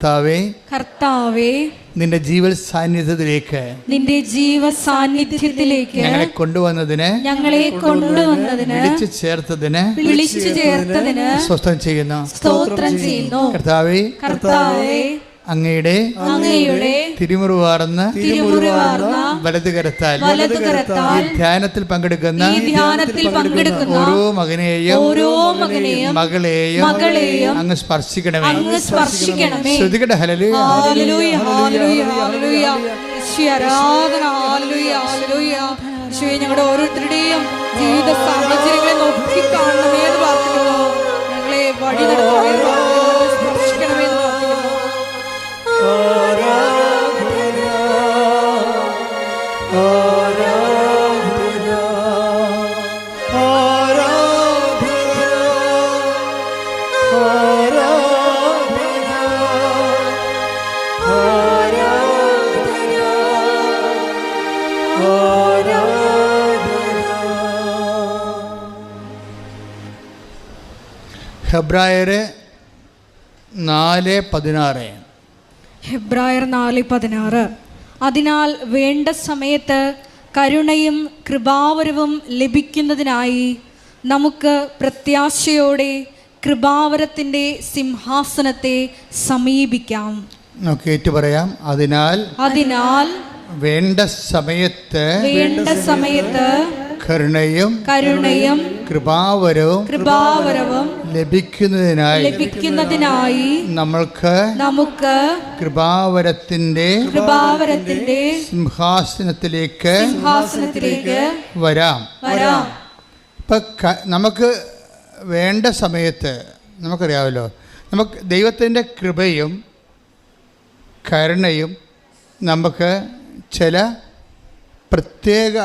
കർത്താവേ കർത്താവേ നിന്റെ ജീവൻ സാന്നിധ്യത്തിലേക്ക് നിന്റെ ജീവ സാന്നിധ്യത്തിലേക്ക് ഞങ്ങളെ കൊണ്ടുവന്നതിന് ഞങ്ങളെ കൊണ്ടുവന്നതിന് വിളിച്ചു ചേർത്തതിന് വിളിച്ചു ചേർത്തതിന് സ്വസ്ഥം ചെയ്യുന്നു. സ്തോത്രം ചെയ്യുന്നു. കർത്താവേ കർത്താവേ അങ്ങയുടെ തിരുമുറിവാർന്ന് തിരുമുറിവാർന്ന വലത് കരത്താൽ വലതുകരത്താൽ ധ്യാനത്തിൽ പങ്കെടുക്കുന്ന ഈ ധ്യാനത്തിൽ പങ്കെടുക്കുന്ന ഓരോ മകനെയും മകളെയും അങ്ങ് സ്പർശിക്കണമേ. ശ്രുതികട ഹലല് ഞങ്ങളുടെ ഓരോരുത്തരുടെയും ജീവിത സാഹചര്യങ്ങളെ നോക്കി കാണണമേ എന്ന് പ്രാർത്ഥിക്കുന്നു. ഞങ്ങളെ വഴി നടത്തണമേ ഹെബ്രായര് നാല് പതിനാറ്. ഹെബ്രായർ നാല് പതിനാറ്. അതിനാൽ വേണ്ട സമയത്ത് കരുണയും കൃപാവരവും ലഭിക്കുന്നതിനായി നമുക്ക് പ്രത്യാശയോടെ കൃപാവരത്തിന്റെ സിംഹാസനത്തെ സമീപിക്കാം. നമുക്ക് ഏറ്റു പറയാം അതിനാൽ അതിനാൽ വേണ്ട സമയത്ത് വേണ്ട സമയത്ത് കരുണയും കരുണയും കൃപാവരവും കൃപാവരവും ലഭിക്കുന്നതിനായി ലഭിക്കുന്നതിനായി നമ്മൾക്ക് നമുക്ക് കൃപാവരത്തിന്റെ കൃപാവരത്തിന്റെ സിംഹാസനത്തിലേക്ക് സിംഹാസനത്തിലേക്ക് വരാം. വരാം. ഇപ്പൊ നമുക്ക് വേണ്ട സമയത്ത് നമുക്കറിയാമല്ലോ. നമുക്ക് ദൈവത്തിന്റെ കൃപയും കരുണയും നമുക്ക് ചില പ്രത്യേക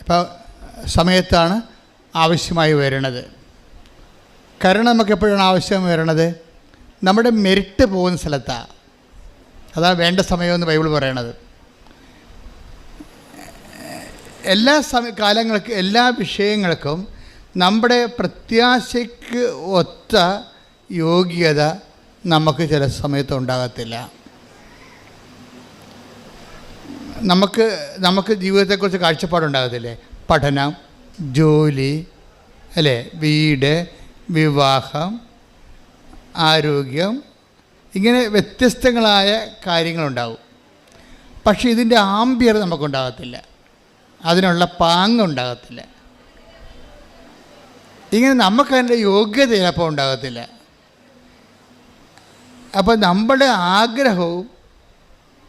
ഇപ്പം സമയത്താണ് ആവശ്യമായി വരുന്നത് കരുണ നമുക്ക് എപ്പോഴാണ് ആവശ്യം വരുന്നത് നമ്മുടെ മെരിറ്റ് പോകുന്ന സ്ഥലത്താണ് അതാണ് വേണ്ട സമയമെന്ന് ബൈബിൾ പറയണത്. എല്ലാ സമയ കാലങ്ങൾക്ക് എല്ലാ വിഷയങ്ങൾക്കും നമ്മുടെ പ്രത്യാശയ്ക്ക് ഒത്ത യോഗ്യത നമുക്ക് ചില സമയത്ത് ഉണ്ടാകത്തില്ല. നമുക്ക് നമുക്ക് ജീവിതത്തെക്കുറിച്ച് കാഴ്ചപ്പാടുണ്ടാകത്തില്ലേ? പഠനം ജോലി അല്ലേ? വീട് വിവാഹം ആരോഗ്യം ഇങ്ങനെ വ്യത്യസ്തങ്ങളായ കാര്യങ്ങളുണ്ടാവും. പക്ഷേ ഇതിന്റെ ആംബിയർ നമുക്കുണ്ടാകത്തില്ല. അതിനുള്ള പാങ്ങുണ്ടാകത്തില്ല ഇങ്ങനെ നമുക്ക് അതിന്റെ യോഗ്യത ചിലപ്പോൾ ഉണ്ടാകത്തില്ല. അപ്പോൾ നമ്മുടെ ആഗ്രഹവും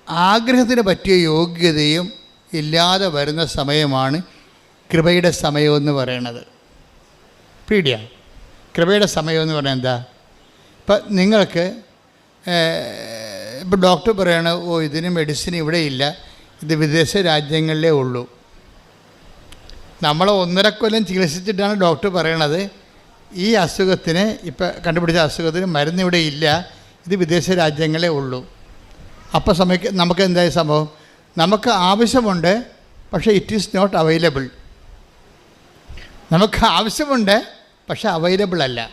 ആഗ്രഹത്തിന് പറ്റിയ യോഗ്യതയും ഇല്ലാതെ വരുന്ന സമയമാണ് കൃപയുടെ സമയമെന്ന് പറയണത്. പീഡിയ കൃപയുടെ സമയമെന്ന് പറയുന്നത് എന്താ? ഇപ്പം നിങ്ങൾക്ക് ഇപ്പം ഡോക്ടർ പറയണ ഓ ഇതിന് മെഡിസിൻ ഇവിടെ ഇല്ല. ഇത് വിദേശ രാജ്യങ്ങളിലേ ഉള്ളൂ. നമ്മൾ ഒന്നര കൊല്ലം ചികിത്സിച്ചിട്ടാണ് ഡോക്ടർ പറയണത്. ഈ അസുഖത്തിന് ഇപ്പം കണ്ടുപിടിച്ച അസുഖത്തിന് മരുന്ന് ഇവിടെ ഇല്ല. ഇത് വിദേശ രാജ്യങ്ങളേ ഉള്ളൂ. അപ്പോൾ സമയക്ക് നമുക്ക് എന്തായ സംഭവം? നമുക്ക് ആവശ്യമുണ്ട് പക്ഷേ ഇറ്റ് ഈസ് നോട്ട് അവൈലബിൾ നമുക്ക് ആവശ്യമുണ്ട് പക്ഷെ അവൈലബിൾ അല്ല.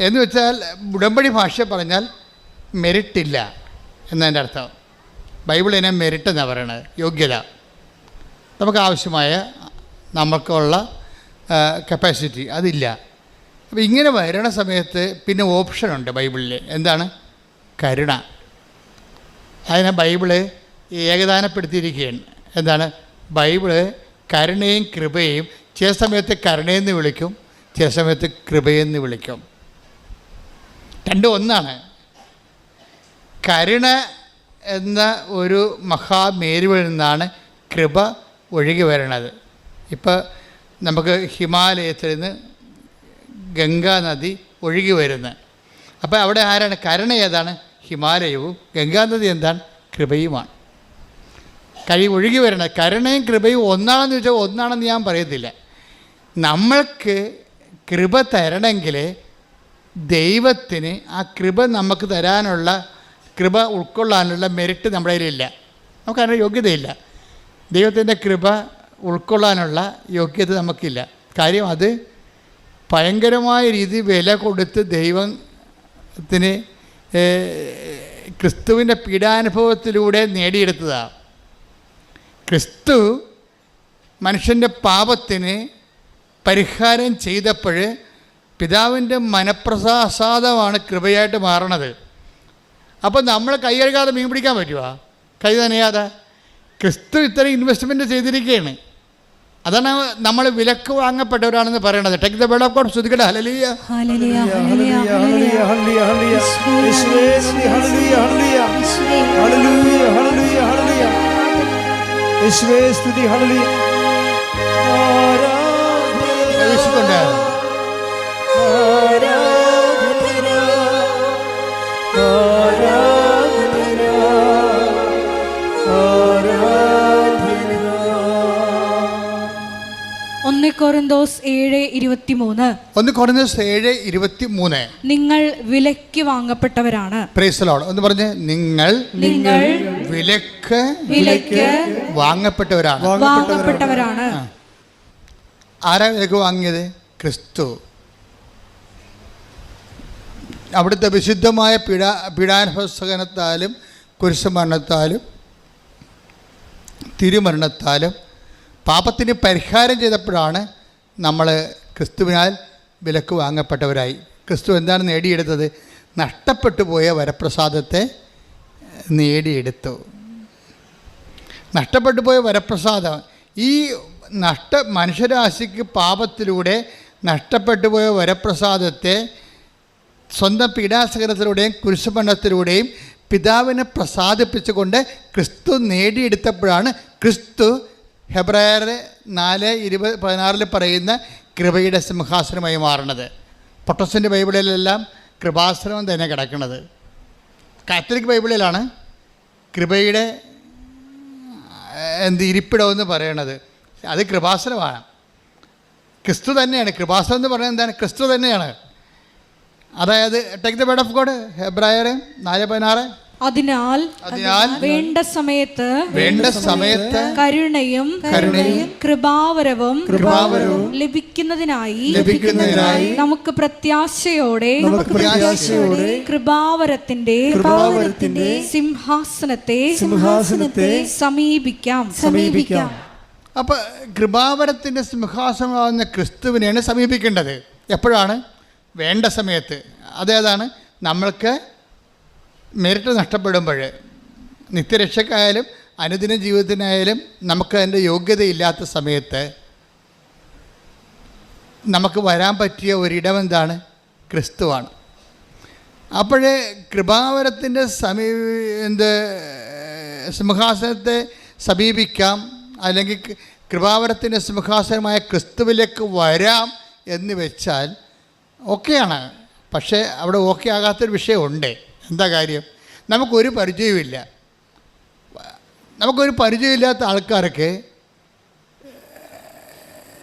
എന്ന് വെച്ചാൽ ഉടമ്പടി ഭാഷ പറഞ്ഞാൽ മെറിറ്റ് ഇല്ല എന്നതിന്റെ അർത്ഥം. ബൈബിൾ ഇതിനെ മെറിറ്റ് എന്നാണ് പറയണത് യോഗ്യത. നമുക്ക് ആവശ്യമായ നമുക്കുള്ള കപ്പാസിറ്റി അതില്ല. അപ്പോൾ ഇങ്ങനെ വരണ സമയത്ത് പിന്നെ ഓപ്ഷനുണ്ട് ബൈബിളിൽ. എന്താണ്? കരുണ. അതിനെ ബൈബിൾ ഏകദാനപ്പെടുത്തിയിരിക്കുകയാണ് എന്താണ്? ബൈബിൾ കരുണയും കൃപയും ചില സമയത്ത് കരുണയെന്ന് വിളിക്കും ചില സമയത്ത് കൃപയെന്ന് വിളിക്കും. രണ്ടും ഒന്നാണ്. കരുണ എന്ന ഒരു മഹാമേരുവിൽ നിന്നാണ് കൃപ ഒഴുകി വരണത്. ഇപ്പോൾ നമുക്ക് ഹിമാലയത്തിൽ നിന്ന് ഗംഗാ നദി ഒഴുകി വരുന്നത് അപ്പോൾ അവിടെ ആരാണ്? കരുണ ഏതാണ്? ഹിമാലയവും ഗംഗാനദി എന്താണ്? കൃപയുമാണ്. കഴി ഒഴുകി വരണത് കരുണയും കൃപയും ഒന്നാണെന്ന് ചോദിച്ചാൽ ഒന്നാണെന്ന് ഞാൻ പറയത്തില്ല. നമ്മൾക്ക് കൃപ തരണമെങ്കിൽ ദൈവത്തിന് ആ കൃപ നമുക്ക് തരാനുള്ള കൃപ ഉൾക്കൊള്ളാനുള്ള മെറിറ്റ് നമ്മുടെ കയ്യിലില്ല. നമുക്കതിന് യോഗ്യതയില്ല. ദൈവത്തിന്റെ കൃപ ഉൾക്കൊള്ളാനുള്ള യോഗ്യത നമുക്കില്ല. കാര്യം അത് ഭയങ്കരമായ രീതി വില കൊടുത്ത് ദൈവത്തിന് ക്രിസ്തുവിന്റെ പീഡാനുഭവത്തിലൂടെ നേടിയെടുത്തതാണ് ക്രിസ്തു മനുഷ്യന്റെ പാപത്തിന് പരിഹാരം ചെയ്തപ്പോൾ പിതാവിന്റെ മനപ്രസാദമാണ് കൃപയായിട്ട് മാറണത്. അപ്പോൾ നമ്മൾ കൈ കഴുകാതെ മീൻ പിടിക്കാൻ പറ്റുമോ കൈ നനയാതെ? ക്രിസ്തു ഇത്രയും ഇൻവെസ്റ്റ്മെന്റ് ചെയ്തിരിക്കുകയാണ്. അതാണ് നമ്മൾ വിലക്ക് വാങ്ങപ്പെട്ടവരാണെന്ന് പറയണത്. Take the bird of god ശ്രുതികട ഹലലിയ ഹല്ലേലൂയ ഹല്ലേലൂയ, ഹല്ലേലൂയ ആരാധന. ഒന്ന് കൊറിന്തോസ് ഏഴ് ഇരുപത്തിമൂന്ന്. ഒന്ന് കുറഞ്ഞ ഏഴ് ഇരുപത്തി നിങ്ങൾ വിലക്ക് വാങ്ങപ്പെട്ടവരാണ്. പ്രേസലോട് ഒന്ന് പറഞ്ഞ് നിങ്ങൾ നിങ്ങൾ വിലക്ക് വിലക്ക് വാങ്ങപ്പെട്ടവരാണ്. വാങ്ങപ്പെട്ടവരാണ്. ആരാ വിലക്ക് വാങ്ങിയത്? ക്രിസ്തു. അവിടുത്തെ വിശുദ്ധമായ പീഡാ പീഡാനുഭവസഹനത്താലും കുരിശുമരണത്താലും തിരുമരണത്താലും പാപത്തിന് പരിഹാരം ചെയ്തപ്പോഴാണ് നമ്മൾ ക്രിസ്തുവിനാൽ വിലക്ക് വാങ്ങപ്പെട്ടവരായി. ക്രിസ്തു എന്താണ് നേടിയെടുത്തത്? നഷ്ടപ്പെട്ടു പോയ വരപ്രസാദത്തെ നേടിയെടുത്തു. നഷ്ടപ്പെട്ടു പോയ വരപ്രസാദം. ഈ നഷ്ട മനുഷ്യരാശിക്ക് പാപത്തിലൂടെ നഷ്ടപ്പെട്ടു പോയ വരപ്രസാദത്തെ സ്വന്തം പീഡാസകരത്തിലൂടെയും കുരിശുമരണത്തിലൂടെയും പിതാവിനെ പ്രസാദിപ്പിച്ചുകൊണ്ട് ക്രിസ്തു നേടിയെടുത്തപ്പോഴാണ് ക്രിസ്തു ഹെബ്രായർ നാല് ഇരുപത് പതിനാറിൽ പറയുന്ന കൃപയുടെ സിംഹാസനമായി മാറുന്നത്. പൊട്ടസിന്റെ ബൈബിളിലെല്ലാം കൃപാസനം തന്നെ കിടക്കുന്നത്. കാത്തലിക് ബൈബിളിലാണ് കൃപയുടെ എന്ത് ഇരിപ്പിടമെന്ന് പറയണത്. അത് കൃപാസനമാണ്. ക്രിസ്തു തന്നെയാണ്. കൃപാസനം എന്ന് പറയുന്നത് എന്താണ്? ക്രിസ്തു തന്നെയാണ്. അതായത് take the bread of God ഹെബ്രായർ നാല് പതിനാറ്. അതിനാൽ അതിനാൽ വേണ്ട സമയത്ത് വേണ്ട സമയത്ത് കരുണയും കരുണയും കൃപാവരവും കൃപാവരവും ലഭിക്കുന്നതിനായി ലഭിക്കുന്നതിനായി നമുക്ക് പ്രത്യാശയോടെ നമുക്ക് പ്രത്യാശയോടെ കൃപാവരത്തിന്റെ കൃപാവരത്തിന്റെ സിംഹാസനത്തെ സിംഹാസനത്തെ സമീപിക്കാം. സമീപിക്കാം. അപ്പോൾ കൃപാവരത്തിന്റെ സിംഹാസനമാകുന്ന ക്രിസ്തുവിനെയാണ് സമീപിക്കേണ്ടത്. എപ്പോഴാണ്? വേണ്ട സമയത്ത്. അതേതാണ്? നമ്മൾക്ക് മെരിറ്റ് നഷ്ടപ്പെടുമ്പോൾ നിത്യരക്ഷക്കായാലും അനുദിന ജീവിതത്തിനായാലും നമുക്ക് അതിന്റെ യോഗ്യതയില്ലാത്ത സമയത്ത് നമുക്ക് വരാൻ പറ്റിയ ഒരിടം എന്താണ്? ക്രിസ്തുവാണ്. അപ്പോഴേ കൃപാവരത്തിന്റെ സമീ എന്ത് സിംഹാസനത്തെ സമീപിക്കാം. അല്ലെങ്കിൽ കൃപാവരത്തിന്റെ സിംഹാസനമായ ക്രിസ്തുവിലേക്ക് വരാം എന്ന് വെച്ചാൽ ഓക്കെയാണ്. പക്ഷേ അവിടെ ഓക്കെ ആകാത്തൊരു വിഷയമുണ്ട്. എന്താ കാര്യം? നമുക്കൊരു പരിചയമില്ല നമുക്കൊരു പരിചയമില്ലാത്ത ആൾക്കാർക്ക്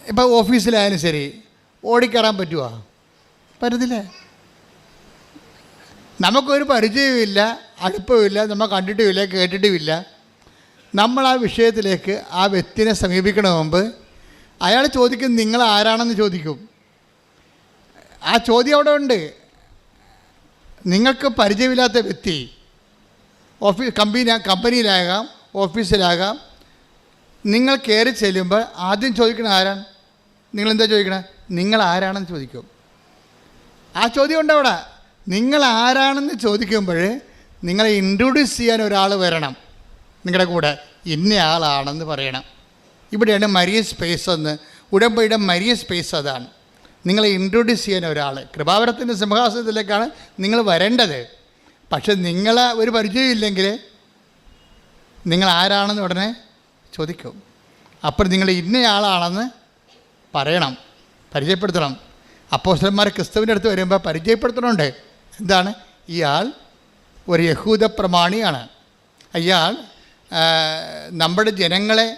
ഇപ്പോൾ ഓഫീസിലായാലും ശരി ഓടിക്കയറാൻ പറ്റുമോ പറ്റത്തില്ല. നമുക്കൊരു പരിചയമില്ല അടുപ്പമില്ല നമ്മൾ കണ്ടിട്ടുമില്ല കേട്ടിട്ടുമില്ല. നമ്മൾ ആ വിഷയത്തിലേക്ക് ആ വ്യക്തിനെ സമീപിക്കണ മുമ്പ് അയാൾ ചോദിക്കും നിങ്ങൾ ആരാണെന്ന് ചോദിക്കും. ആ ചോദ്യം അവിടെ ഉണ്ട്. നിങ്ങൾക്ക് പരിചയമില്ലാത്ത വ്യക്തി ഓഫീസ് കമ്പനി കമ്പനിയിലാകാം ഓഫീസിലാകാം നിങ്ങൾ കയറി ചെല്ലുമ്പോൾ ആദ്യം ചോദിക്കണ ആരാണ്? നിങ്ങൾ എന്താ ചോദിക്കണേ? നിങ്ങൾ ആരാണെന്ന് ചോദിക്കും. ആ ചോദ്യം ഉണ്ട് അവിടെ. നിങ്ങൾ ആരാണെന്ന് ചോദിക്കുമ്പോൾ നിങ്ങളെ ഇൻട്രൊഡ്യൂസ് ചെയ്യാൻ ഒരാൾ വരണം. നിങ്ങളുടെ കൂടെ ഇന്നയാളാണെന്ന് പറയണം. ഇവിടെയാണ് മരിയ സ്പേസ് എന്ന്. ഉടമ്പടിയുടെ മരിയ സ്പേസ് അതാണ്. നിങ്ങളെ ഇൻട്രൊഡ്യൂസ് ചെയ്യാൻ ഒരാൾ കൃപാവരത്തിന്റെ സിംഹാസനത്തിലേക്കാണ് നിങ്ങൾ വരേണ്ടത്. പക്ഷെ നിങ്ങളെ ഒരു പരിചയമില്ലെങ്കിൽ നിങ്ങൾ ആരാണെന്ന് ഉടനെ ചോദിക്കും. അപ്പോൾ നിങ്ങൾ ഇന്നയാളാണെന്ന് പറയണം. പരിചയപ്പെടുത്തണം. അപ്പോസ്റ്റന്മാർ ക്രിസ്തുവിന്റെ അടുത്ത് വരുമ്പോൾ പരിചയപ്പെടുത്തണമുണ്ട് എന്താണ്? ഇയാൾ ഒരു യഹൂദ പ്രമാണിയാണ് അയാൾ നമ്മുടെ ജനങ്ങളെ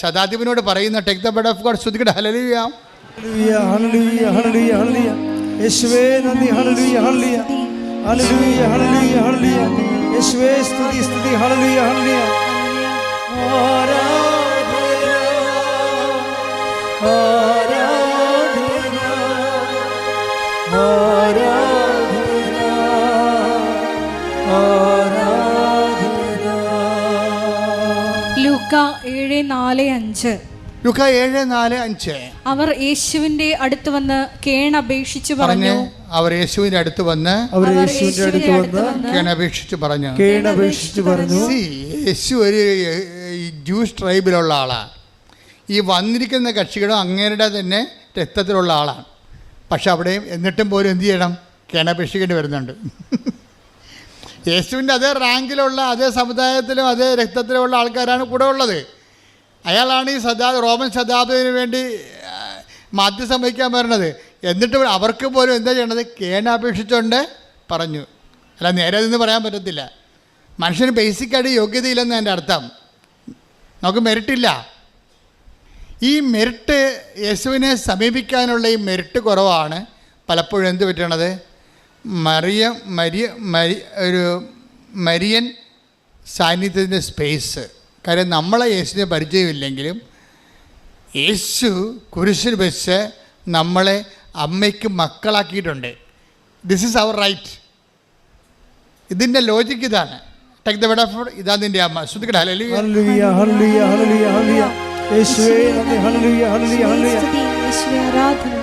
ശതാധിപനോട് പറയുന്ന take the bread of God ശ്രുതികട ഹലലിയ. യേശുവേ നന്ദി ഹല്ലേലൂയ, ഹല്ലേലൂയ. ഹല്ലേലൂയ, ഹല്ലേലൂയ, ഹല്ലേലൂയ. യേശുവേ സ്തുതി സ്തുതി നാല് അഞ്ച്. ലുക്ക ഏഴ് നാല് അഞ്ച്. അവർ യേശുവിന്റെ അടുത്ത് വന്ന് കേണപേക്ഷിച്ചു പറഞ്ഞ്. പറഞ്ഞു അവർ യേശുവിന്റെ അടുത്ത് വന്ന് അവർ യേശുവിന്റെ അടുത്ത് വന്ന് കേണപേക്ഷിച്ച് പറഞ്ഞു. കേണപേക്ഷിച്ച് പറഞ്ഞു. യേശു ഒരു ജ്യൂസ് ജൂസ് ട്രൈബിലുള്ള ആളാണ് ഈ വന്നിരിക്കുന്ന കക്ഷികളും അങ്ങേരുടെ തന്നെ രക്തത്തിലുള്ള ആളാണ്. പക്ഷെ അവിടെ എന്നിട്ടും പോലും എന്ത് ചെയ്യണം? കേണപേക്ഷിക്കേണ്ടി വരുന്നുണ്ട്. യേശുവിന്റെ അതേ റാങ്കിലുള്ള അതേ സമുദായത്തിലും അതേ രക്തത്തിലുമുള്ള ആൾക്കാരാണ് കൂടെ ഉള്ളത്. അയാളാണ് ഈ സദാ റോമൻ ശതാബ്ദത്തിന് വേണ്ടി മാധ്യസം വഹിക്കാൻ വരണത് എന്നിട്ട് അവർക്ക് പോലും എന്താ ചെയ്യണത് കേണപേക്ഷിച്ചുകൊണ്ട് പറഞ്ഞു. അല്ല നേരെ നിന്ന് പറയാൻ പറ്റത്തില്ല. മനുഷ്യന് ബേസിക്കായിട്ട് യോഗ്യതയില്ലെന്ന് എന്റെ അർത്ഥം. നമുക്ക് മെറിറ്റില്ല. ഈ മെറിറ്റ് യേശുവിനെ സമീപിക്കാനുള്ള ഈ മെറിറ്റ് കുറവാണ്. പലപ്പോഴും എന്ത് പറ്റണത്? മറിയ മരിയ മരി ഒരു മരിയൻ സാന്നിധ്യത്തിന്റെ സ്പേസ് കാര്യം നമ്മളെ യേശുവിനെ പരിചയമില്ലെങ്കിലും യേശു കുരിശിൽ വെച്ച് നമ്മളെ അമ്മയ്ക്ക് മക്കളാക്കിയിട്ടുണ്ട്. ദിസ് ഈസ് അവർ റൈറ്റ് ഇതിന്റെ ലോജിക്ക് ഇതാണ്. ടേക്ക് ദ വെഡ് ഓഫ് ഇതാ നിന്റെ അമ്മ. ശ്രദ്ധിക്കട്ടെ. ഹല്ലേലൂയ ഹല്ലേലൂയ ഹല്ലേലൂയ ഹല്ലേലൂയ ഹല്ലേലൂയ യേശുവേ നന്ദി. ഹല്ലേലൂയ ഹല്ലേലൂയ ഹല്ലേലൂയ ആരാധന.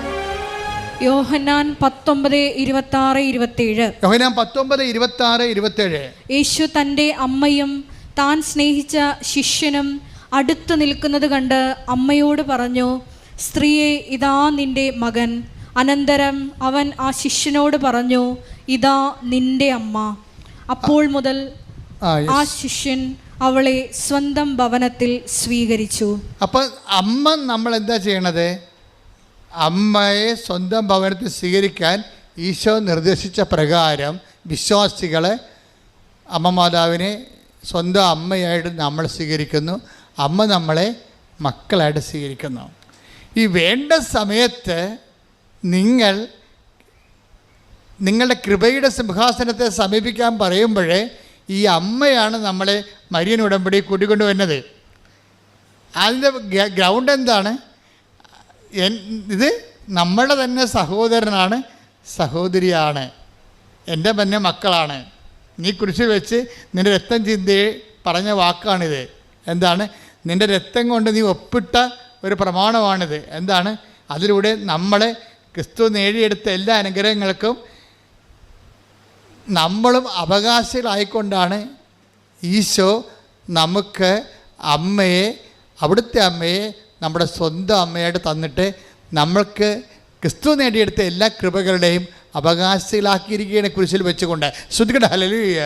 യോഹന്നാൻ പത്തൊമ്പത് ഇരുപത്തി ആറ് ഇരുപത്തിയേഴ് യോഹനാൻ പത്തൊമ്പത് ഇരുപത്തി ആറ് ഇരുപത്തേഴ്. യേശു തന്റെ അമ്മയും താൻ സ്നേഹിച്ച ശിഷ്യനും അടുത്തു നിൽക്കുന്നത് കണ്ട് അമ്മയോട് പറഞ്ഞു സ്ത്രീയെ ഇതാ നിന്റെ മകൻ. അനന്തരം അവൻ ആ ശിഷ്യനോട് പറഞ്ഞു ഇതാ നിന്റെ അമ്മ. അപ്പോൾ മുതൽ ആ ശിഷ്യൻ അവളെ സ്വന്തം ഭവനത്തിൽ സ്വീകരിച്ചു. അപ്പം അമ്മ നമ്മൾ എന്താ ചെയ്യണത്? അമ്മയെ സ്വന്തം ഭവനത്തിൽ സ്വീകരിക്കാൻ ഈശോ നിർദ്ദേശിച്ച പ്രകാരം വിശ്വാസികളെ അമ്മ മാതാവിനെ സ്വന്തം അമ്മയായിട്ട് നമ്മൾ സ്വീകരിക്കുന്നു. അമ്മ നമ്മളെ മക്കളായിട്ട് സ്വീകരിക്കുന്നു. ഈ വേണ്ട സമയത്ത് നിങ്ങൾ നിങ്ങളുടെ കൃപയുടെ സിംഹാസനത്തെ സമീപിക്കാൻ പറയുമ്പോഴേ ഈ അമ്മയാണ് നമ്മളെ മരിയൻ ഉടമ്പടി കൂട്ടിക്കൊണ്ട് വരുന്നത്. അതിന്റെ ഗ്രൗണ്ട് എന്താണ്? ഇത് നമ്മുടെ തന്നെ സഹോദരനാണ് സഹോദരിയാണ്. എന്റെ തന്നെ മക്കളാണ്. നീ കുരിശിൽ വെച്ച് നിന്റെ രക്തം ചിന്തയെ പറഞ്ഞ വാക്കാണിത്. എന്താണ്? നിന്റെ രക്തം കൊണ്ട് നീ ഒപ്പിട്ട ഒരു പ്രമാണമാണിത്. എന്താണ്? അതിലൂടെ നമ്മളെ ക്രിസ്തു നേടിയെടുത്ത എല്ലാ അനുഗ്രഹങ്ങൾക്കും നമ്മളും അവകാശികളായിക്കൊണ്ടാണ് ഈശോ നമുക്ക് അമ്മയെ അവിടുത്തെ അമ്മയെ നമ്മുടെ സ്വന്തം അമ്മയായിട്ട് തന്നിട്ട് നമ്മൾക്ക് ക്രിസ്തു നേടിയെടുത്ത എല്ലാ കൃപകളുടെയും അവകാശികളാക്കിയിരിക്കുകയാണ് കുരിശിൽ വെച്ചുകൊണ്ട്. ശ്രദ്ധിക്കട്ടെ ഹലലുയ